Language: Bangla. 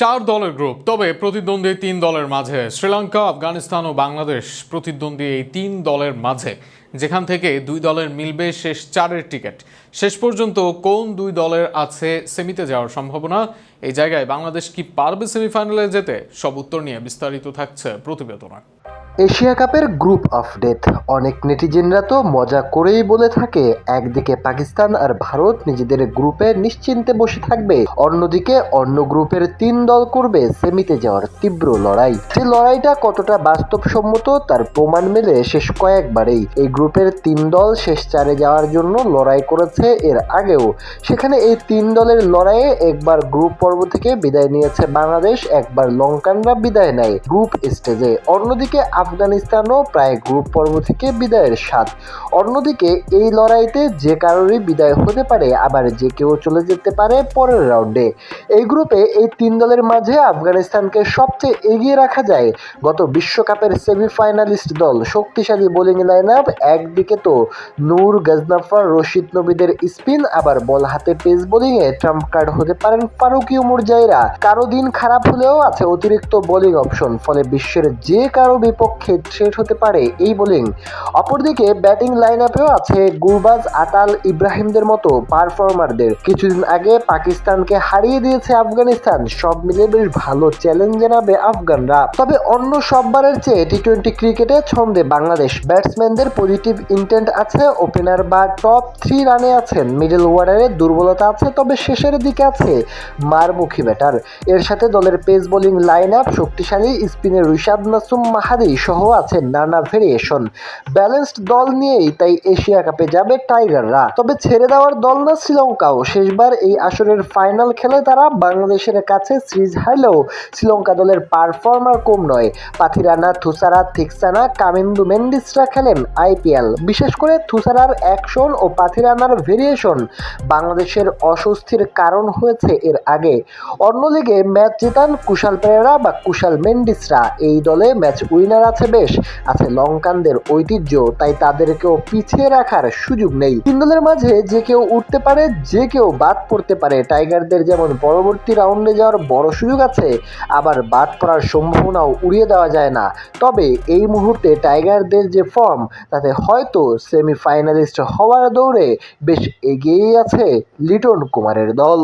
চার দলের গ্রুপ, তবে প্রতিদ্বন্দ্বী তিন দলের মাঝে শ্রীলঙ্কা, আফগানিস্তান ও বাংলাদেশ প্রতিদ্বন্দ্বী এই তিন দলের মাঝে, যেখান থেকে দুই দলের মিলবে শেষ চারের টিকিট। শেষ পর্যন্ত কোন দুই দলের আছে সেমিতে যাওয়ার সম্ভাবনা, এই জায়গায় বাংলাদেশ কি পারবে সেমিফাইনালে যেতে? সব উত্তর নিয়ে বিস্তারিত থাকছে প্রতিবেদনা। এশিয়া কাপের গ্রুপ অফ ডেথ। অনেক নেটিজেনরা তো মজা করেই বলে থাকে, একদিকে পাকিস্তান আর ভারত নিজেদের গ্রুপে নিশ্চিন্তে বসে থাকবে, অন্যদিকে অন্য গ্রুপের তিন দল করবে সেমিতে যাওয়ার তীব্র লড়াই। যে লড়াইটা কতটা বাস্তবসম্মত তার প্রমাণ মেলে শেষ কয়েকবারেই। এই গ্রুপের তিন দল শেষ চারে যাওয়ার জন্য লড়াই করেছে এর আগেও। সেখানে এই তিন দলের লড়াইয়ে একবার গ্রুপ পর্ব থেকে বিদায় নিয়েছে বাংলাদেশ, একবার লঙ্কানরা বিদায় নেয় গ্রুপ স্টেজে। অন্যদিকে আফগানিস্তানও প্রায় গ্রুপ পর্ব থেকে বিদায়ের স্বাদ। অন্যদিকে, এই লড়াইতে যে কারোরই বিদায় হতে পারে, আবার যে কেউ চলে যেতে পারে পরের রাউন্ডে। এই গ্রুপে এই তিন দলের মাঝে আফগানিস্তানকে সবচেয়ে এগিয়ে রাখা যায়। গত বিশ্বকাপের সেমিফাইনালিস্ট দল শক্তিশালী বোলিং লাইন আপ একদিকে তো নূর, গজনাফর, রশিদ নবীদের স্পিন, আবার বল হাতে পেস বোলিংয়ে ট্রাম্প কার্ড হতে পারেন ফারুকি মুরজাইরা কারও দিন খারাপ হলেও আছে অতিরিক্ত বোলিং অপশন, ফলে বিশ্বের যে কারও বিপক্ষে থ্রেট হতে পারে এই বোলিং। অপরদিকে ব্যাটিং লাইন আপেও আছে গুরবাজ আতাল, ইব্রাহিমদের মতো পারফর্মারদের কিছুদিন আগে পাকিস্তানকে হারিয়ে দিয়েছে আফগানিস্তান। সব মিলে বেশ ভালো চ্যালেঞ্জ জানাবে আফগানরা। তবে অন্য সববারের চেয়ে টি টোয়েন্টি ক্রিকেটে ছন্দে বাংলাদেশ। ব্যাটসম্যানদের পজিটিভ ইন্টেন্ট আছে ওপেনার বা টপ থ্রি রানে আছেন। মিডল ওয়ার্ডারে দুর্বলতা আছে, তবে শেষের দিকে আছে মারমুখী ব্যাটার এর সাথে দলের পেস বোলিং লাইন আপ শক্তিশালী। স্পিনের রিশাদ নাসুম মাহাদি সহ আছে নানা ভেরিয়েশন ব্যালেন্সড দল নিয়েই তাই এশিয়া কাপে যাবে টাইগাররা। তবে ছেড়ে দেওয়ার দল না শ্রীলঙ্কাও। শেষবার এই আসরের ফাইনাল খেলে তারা বাংলাদেশের কাছে সিরিজ হারলেও শ্রীলঙ্কা দলের পারফর্মার কম নয়। পাথিরানা থুসারা, থিকসানা, কামিন্দু মেন্ডিসরা খেলেন আইপিএল বিশেষ করে থুসারার অ্যাকশন ও পাথিরানার ভেরিয়েশন বাংলাদেশের অস্বস্তির কারণ হয়েছে এর আগে। অন্য লিগে ম্যাচ জেতান কুশাল পেরেরা বা কুশাল মেন্ডিসরা। এই দলে ম্যাচ উইনার আছে বেশ, আছে লঙ্কানদের ঐতিহ্য, তাই তাদেরকেও পিছিয়ে রাখার সুযোগ নেই। তিন দলের মাঝে যে কেউ উঠতে পারে, যে কেউ বাদ পড়তে পারে। টাইগারদের যেমন পরবর্তী রাউন্ডে যাওয়ার বড় সুযোগ আছে, আবার বাদ পড়ার সম্ভাবনাও উড়িয়ে দেওয়া যায় না। তবে এই মুহূর্তে টাইগারদের যে ফর্ম, তাতে হয়তো সেমিফাইনালিস্ট হওয়ার দৌড়ে বেশ এগিয়েই আছে লিটন কুমারের দল।